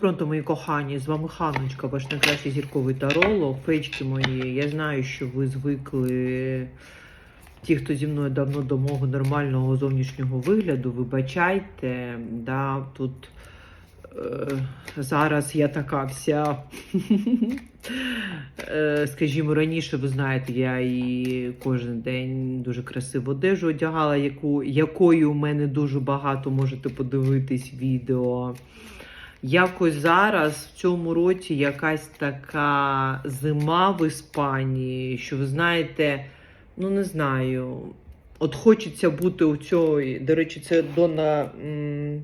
Пронто, мої кохані, з вами Ханочка, ваш найкращий зірковий таролог. Фечки мої, я знаю, що ви звикли, ті, хто зі мною давно до мого нормального зовнішнього вигляду, вибачайте, да, тут е, зараз я така вся. Е, Скажімо, раніше, ви знаєте, я і кожен день дуже красиву одежу одягала, яку, якої у мене дуже багато можете подивитись відео. Якось зараз в цьому році якась така зима в Іспанії, що ви знаєте, ну не знаю, от хочеться бути у цій, до речі, це Дона. м,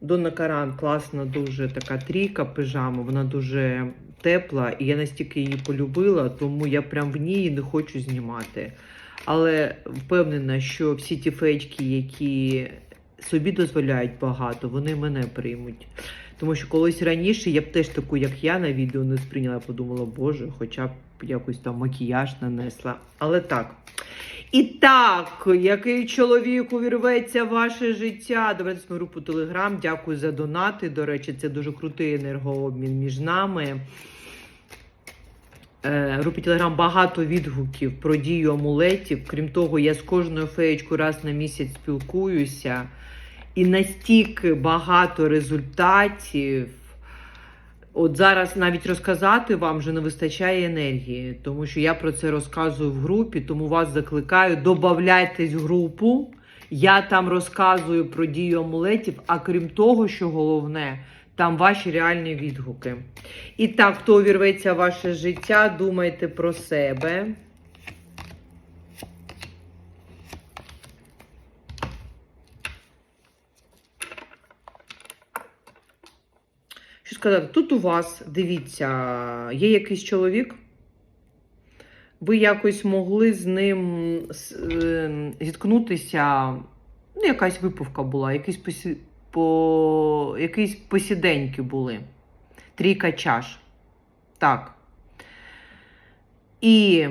Донна Каран класна, дуже така трійка пижама, вона дуже тепла, і я настільки її полюбила, тому я прям в ній не хочу знімати. Але впевнена, що всі ті фечки, які собі дозволяють багато, вони мене приймуть. Тому що колись раніше я б теж таку, як я на відео не сприйняла, подумала, боже, хоча б якось там макіяж нанесла. Але так. І так, який чоловік увірветься ваше життя? Давайте в групу Телеграм. Дякую за донати. До речі, це дуже крутий енергообмін між нами. Е, Групі Телеграм багато відгуків про дію амулетів. Крім того, я з кожною феєчкою раз на місяць спілкуюся. І настільки багато результатів. От зараз навіть розказати вам вже не вистачає енергії, тому що я про це розказую в групі, тому вас закликаю, додавайтесь в групу. Я там розказую про дію амулетів, а крім того, що головне, там ваші реальні відгуки. І так, хто увірветься ваше життя, думайте про себе. Що сказати? Тут у вас, дивіться, є якийсь чоловік. Ви якось могли з ним е, зіткнутися. Ну, якась випивка була, якісь, посі... по... якісь посіденьки були. Трійка чаш. Так. І.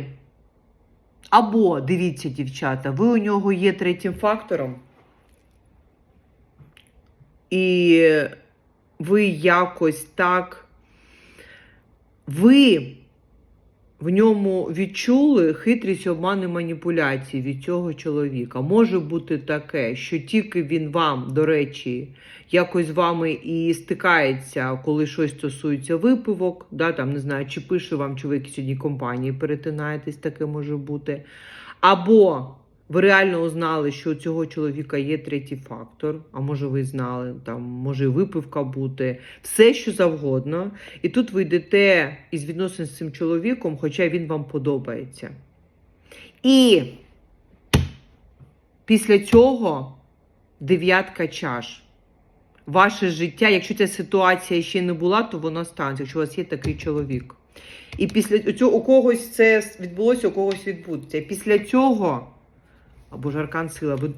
Або, дивіться, дівчата, ви у нього є третім фактором. І ви якось так. Ви в ньому відчули хитрість обмани маніпуляції від цього чоловіка. Може бути таке, що тільки він вам, до речі, якось з вами і стикається, коли щось стосується випивок, да, там не знаю, чи пише вам, чи ви якісь одній компанії перетинаєтесь, таке може бути. Або ви реально узнали, що у цього чоловіка є третій фактор, а може ви знали, там може і випивка бути, все що завгодно. І тут ви йдете із відносин з цим чоловіком, хоча він вам подобається. І після цього дев'ятка чаш. Ваше життя, якщо ця ситуація ще не була, то вона станеться, якщо у вас є такий чоловік. І після цього у когось це відбулося, у когось відбудеться. І після цього, або ж аркан сила, ви,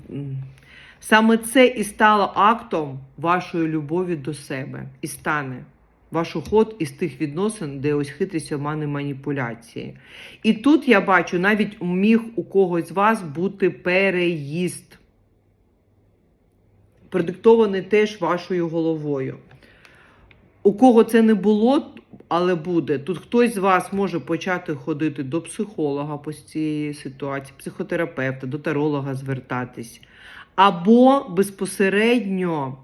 саме це і стало актом вашої любові до себе. І стане ваш уход із тих відносин, де ось хитрість, обмани, маніпуляції. І тут я бачу, навіть міг у когось з вас бути переїзд, продиктований теж вашою головою. У кого це не було, але буде. Тут хтось з вас може почати ходити до психолога по цієї ситуації, психотерапевта, до таролога звертатись. Або безпосередньо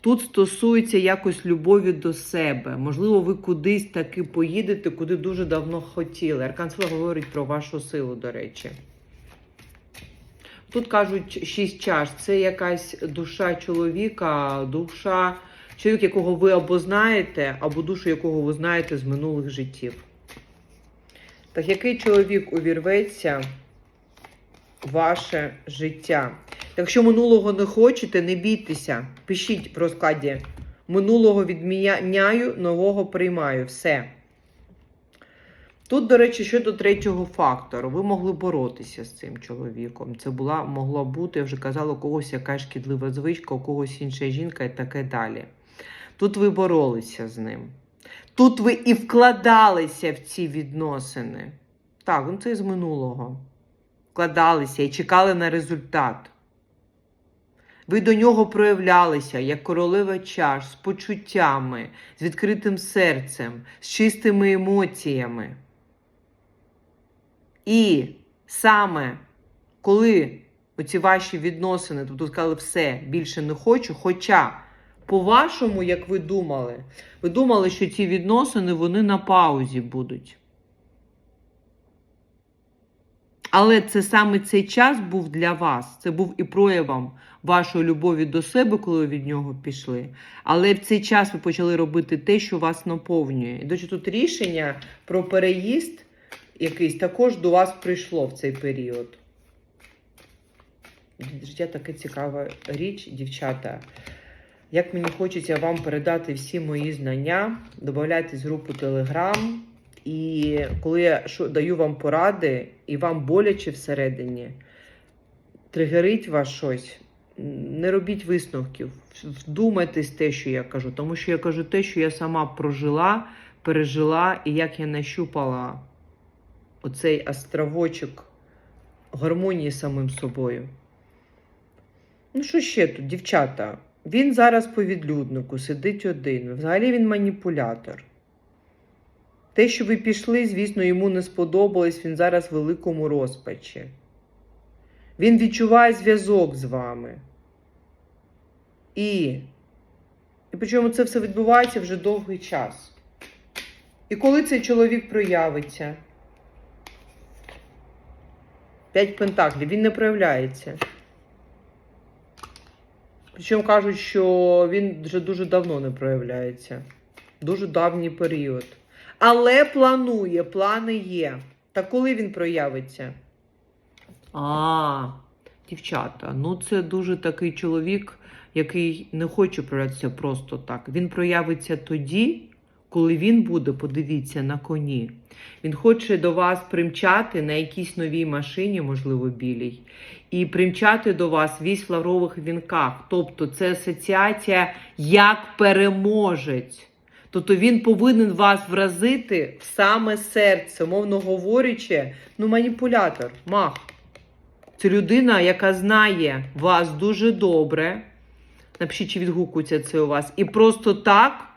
тут стосується якось любові до себе. Можливо, ви кудись таки поїдете, куди дуже давно хотіли. Аркан говорить про вашу силу, до речі. Тут кажуть шість чаш. Це якась душа чоловіка, душа чоловік, якого ви або знаєте, або душу якого ви знаєте з минулих життів. Так який чоловік увірветься в ваше життя? Якщо минулого не хочете, не бійтеся. Пишіть в розкладі. Минулого відміняю, нового приймаю. Все. Тут, до речі, щодо третього фактору, ви могли боротися з цим чоловіком. Це була могла бути, я вже казала, у когось якась шкідлива звичка, у когось інша жінка і таке далі. Тут ви боролися з ним. Тут ви і вкладалися в ці відносини. Так, ну це з минулого. Вкладалися і чекали на результат. Ви до нього проявлялися як королева чаш з почуттями, з відкритим серцем, з чистими емоціями. І саме коли оці ваші відносини, тобто сказали, все, більше не хочу, хоча, по-вашому, як ви думали, ви думали, що ці відносини вони на паузі будуть. Але це саме цей час був для вас. Це був і проявом вашої любові до себе, коли ви від нього пішли. Але в цей час ви почали робити те, що вас наповнює. І до речі, тут рішення про переїзд якийсь також до вас прийшло в цей період. Життя така цікава річ, дівчата. Як мені хочеться вам передати всі мої знання, додавайтесь в групу Telegram. І коли я даю вам поради, і вам боляче всередині, тригерить вас щось, не робіть висновків, вдумайтесь те, що я кажу, тому що я кажу те, що я сама прожила, пережила, і як я нащупала оцей островочок гармонії з самим собою. Ну, що ще тут, дівчата? Він зараз по відлюднику сидить один. Взагалі він маніпулятор. Те, що ви пішли, звісно, йому не сподобалось, він зараз в великому розпачі. Він відчуває зв'язок з вами. І, і причому це все відбувається вже довгий час. І коли цей чоловік проявиться? П'ять пентаклів, він не проявляється. Причому кажуть, що він вже дуже давно не проявляється. Дуже давній період. Але планує, плани є. Та коли він проявиться? А, дівчата, ну це дуже такий чоловік, який не хоче проявитися просто так. Він проявиться тоді, коли він буде, подивіться, на коні. Він хоче до вас примчати на якійсь новій машині, можливо, білій, і примчати до вас вісь лаврових вінках. Тобто це асоціація як переможець. Тобто він повинен вас вразити в саме серце, мовно говорячи, ну, маніпулятор, мах. Це людина, яка знає вас дуже добре. Напишіть, чи відгукується це у вас. І просто так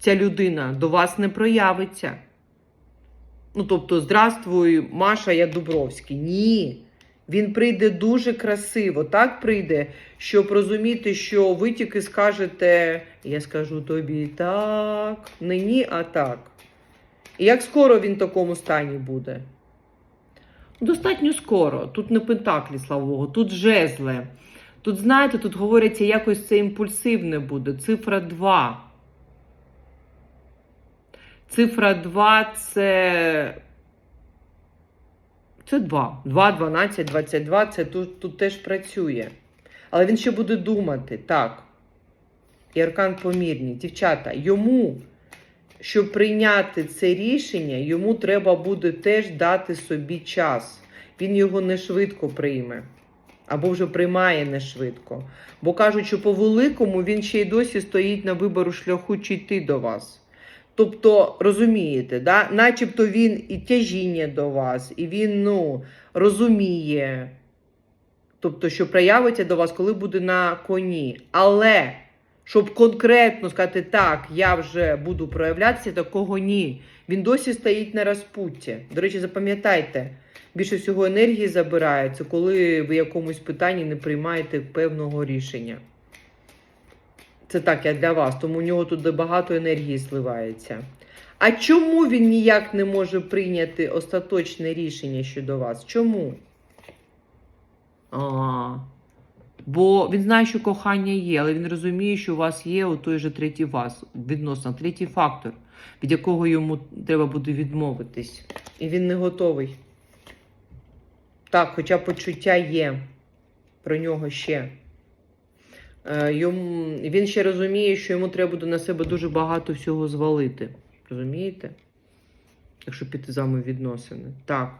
ця людина до вас не проявиться. Ну, тобто, здравствуй, Маша, я Дубровський. Ні. Він прийде дуже красиво, так прийде, щоб розуміти, що ви тільки скажете, я скажу тобі так, не ні, а так. І як скоро він в такому стані буде? Достатньо скоро. Тут не пентаклі, слава Богу, тут жезли. Тут, знаєте, тут говориться, якось це імпульсивне буде. Цифра 2. Цифра 2 це. Це 2. 2, 12, 22. Це тут, тут теж працює. Але він ще буде думати. Так. І аркан помірні. Дівчата, йому, щоб прийняти це рішення, йому треба буде теж дати собі час. Він його не швидко прийме. Або вже приймає не швидко. Бо кажуть, що по великому він ще й досі стоїть на вибору шляху, чи йти до вас. Тобто, розумієте, да? начебто він і тяжіння до вас, і він ну, розуміє, тобто, що проявиться до вас, коли буде на коні. Але щоб конкретно сказати, так, я вже буду проявлятися, такого ні. Він досі стоїть на розпутті. До речі, запам'ятайте, більше всього енергії забирається, коли ви якомусь питанні не приймаєте певного рішення. Це так, я для вас, тому у нього тут багато енергії сливається. А чому він ніяк не може прийняти остаточне рішення щодо вас? Чому? А, бо він знає, що кохання є, але він розуміє, що у вас є у той же третій вас, відносно третій фактор, від якого йому треба буде відмовитись. І він не готовий. Так, хоча почуття є про нього ще. Е, Йому, він ще розуміє, що йому треба буде на себе дуже багато всього звалити. Розумієте? Якщо піти з відносини. Так.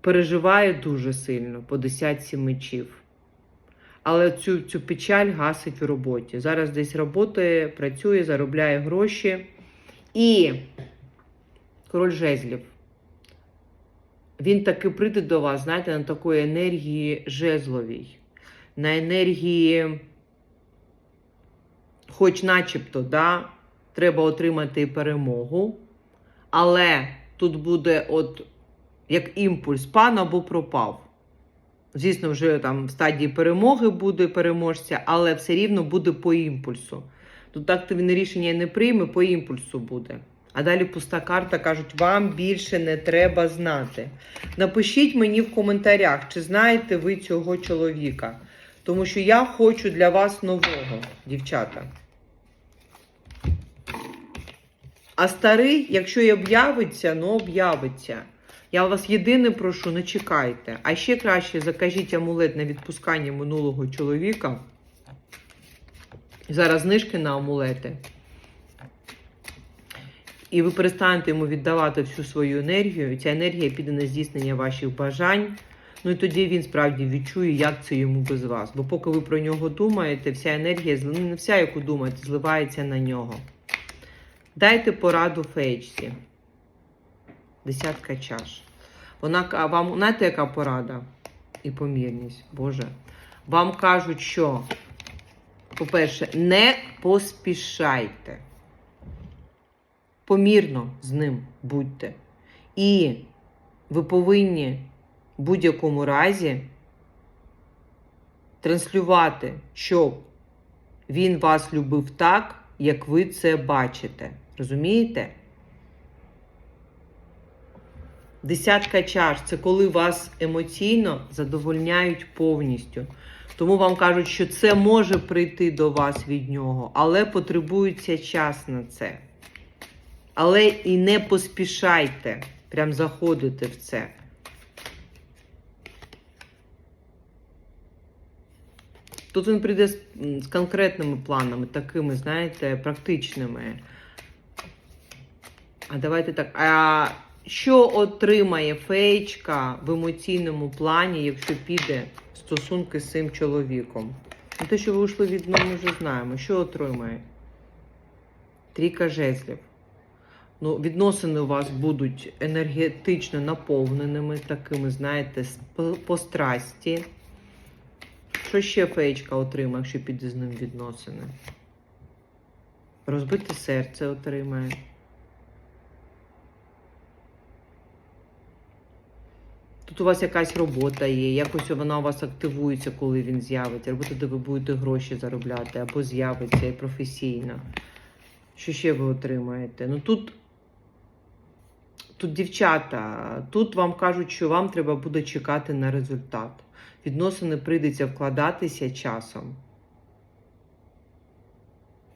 Переживає дуже сильно по десятці мечів. Але цю, цю печаль гасить в роботі. Зараз десь працює, працює, заробляє гроші. І король жезлів. він таки прийде до вас, знаєте, на такої енергії жезловій, на енергії, хоч начебто, да, треба отримати перемогу, але тут буде от як імпульс, пан або пропав. Звісно, вже там в стадії перемоги буде переможця, але все рівно буде по імпульсу. Тут так то він рішення не прийме, по імпульсу буде. А далі пуста карта кажуть, вам більше не треба знати. Напишіть мені в коментарях, чи знаєте ви цього чоловіка. Тому що я хочу для вас нового, дівчата. А старий, якщо й об'явиться, ну об'явиться. Я вас єдине прошу, не чекайте. А ще краще закажіть амулет на відпускання минулого чоловіка. Зараз знижки на амулети. І ви перестанете йому віддавати всю свою енергію. Ця енергія піде на здійснення ваших бажань. Ну і тоді він справді відчує, як це йому без вас. Бо поки ви про нього думаєте, вся енергія, ну, не вся, яку думаєте, зливається на нього. Дайте пораду феєчці. Десятка чаш. Вона вам, знаєте, яка порада? І помірність, Боже. Вам кажуть, що, по-перше, не поспішайте. Помірно з ним будьте. І ви повинні в будь-якому разі транслювати, щоб він вас любив так, як ви це бачите. Розумієте? Десятка чаш це коли вас емоційно задовольняють повністю. Тому вам кажуть, що це може прийти до вас від нього, але потребується час на це. Але і не поспішайте прям заходити в це. Тут він прийде з, конкретними планами, такими, знаєте, практичними. А давайте так. А що отримає феєчка в емоційному плані, якщо піде стосунки з цим чоловіком? Ну, те, що ви вийшли від ну, ми вже знаємо. Що отримає? Трійка жезлів. Ну, відносини у вас будуть енергетично наповненими, такими, знаєте, по страсті. Що ще феєчка отримає, якщо піде з ним відносини? Розбите серце отримає. Тут у вас якась робота є, якось вона у вас активується, коли він з'явиться. Робота, де ви будете гроші заробляти, або з'явиться і професійно. Що ще ви отримаєте? Ну тут, тут дівчата, тут вам кажуть, що вам треба буде чекати на результат. Відносини прийдеться вкладатися часом.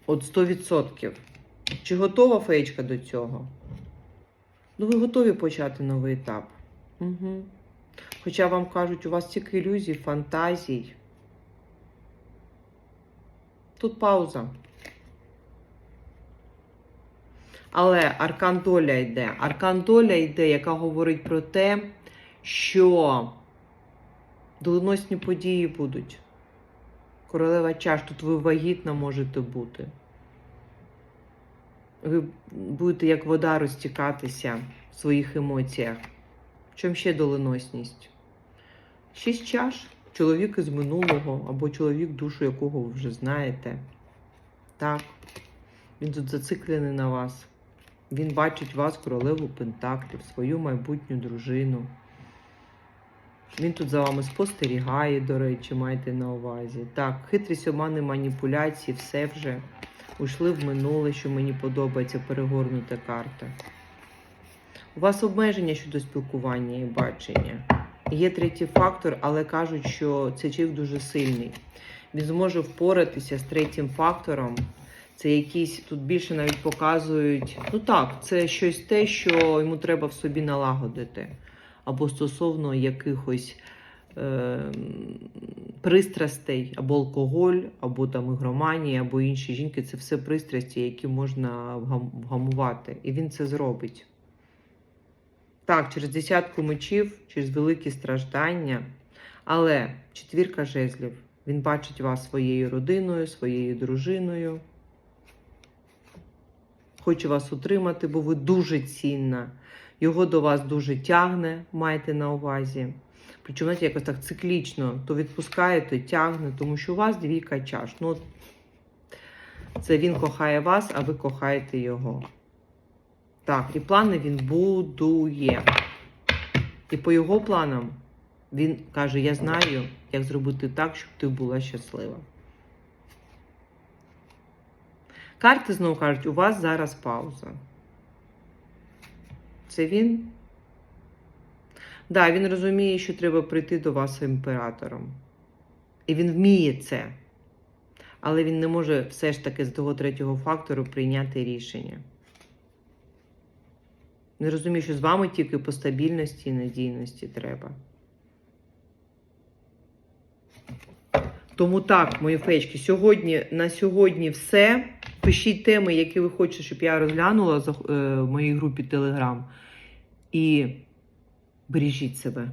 От 100%. Чи готова феєчка до цього? Ну, ви готові почати новий етап. Угу. Хоча вам кажуть, у вас тільки ілюзій, фантазій. Тут пауза. Але аркан доля йде. Аркан доля йде, яка говорить про те, що доленосні події будуть. Королева чаш, тут ви вагітна можете бути. Ви будете як вода розтікатися в своїх емоціях. В чому ще доленосність? Шість чаш. Чоловік із минулого, або чоловік, душу якого ви вже знаєте. Так. Він тут зациклений на вас. Він бачить вас, королеву Пентаклів, свою майбутню дружину. Він тут за вами спостерігає, до речі, майте на увазі. Так, хитрість, омани, маніпуляції, все вже ушли в минуле, що мені подобається перегорнута карта. У вас обмеження щодо спілкування і бачення. Є третій фактор, але кажуть, що цей чоловік дуже сильний. Він зможе впоратися з третім фактором. Це якісь тут більше навіть показують. Ну так, це щось те, що йому треба в собі налагодити. Або стосовно якихось е, пристрастей, або алкоголь, або там ігроманія, або інші жінки. Це все пристрасті, які можна вгамувати. І він це зробить. Так, через десятку мечів, через великі страждання. Але четвірка жезлів. Він бачить вас своєю родиною, своєю дружиною. Хоче вас утримати, бо ви дуже цінна Його до вас дуже тягне, майте на увазі. Причому, знаєте, якось так циклічно, то відпускає, то тягне, тому що у вас двійка чаш. Ну, це він кохає вас, а ви кохаєте його. Так, і плани він будує. І по його планам він каже: Я знаю, як зробити так, щоб ти була щаслива. Карти знову кажуть, у вас зараз пауза. Це він? Да, він розуміє, що треба прийти до вас імператором. І він вміє це. Але він не може все ж таки з того третього фактору прийняти рішення. Не розумію, що з вами тільки по стабільності і надійності треба. Тому так, мої фечки, сьогодні на сьогодні все. Пишіть теми, які ви хочете, щоб я розглянула е, в моїй групі Telegram. І бережіть себе.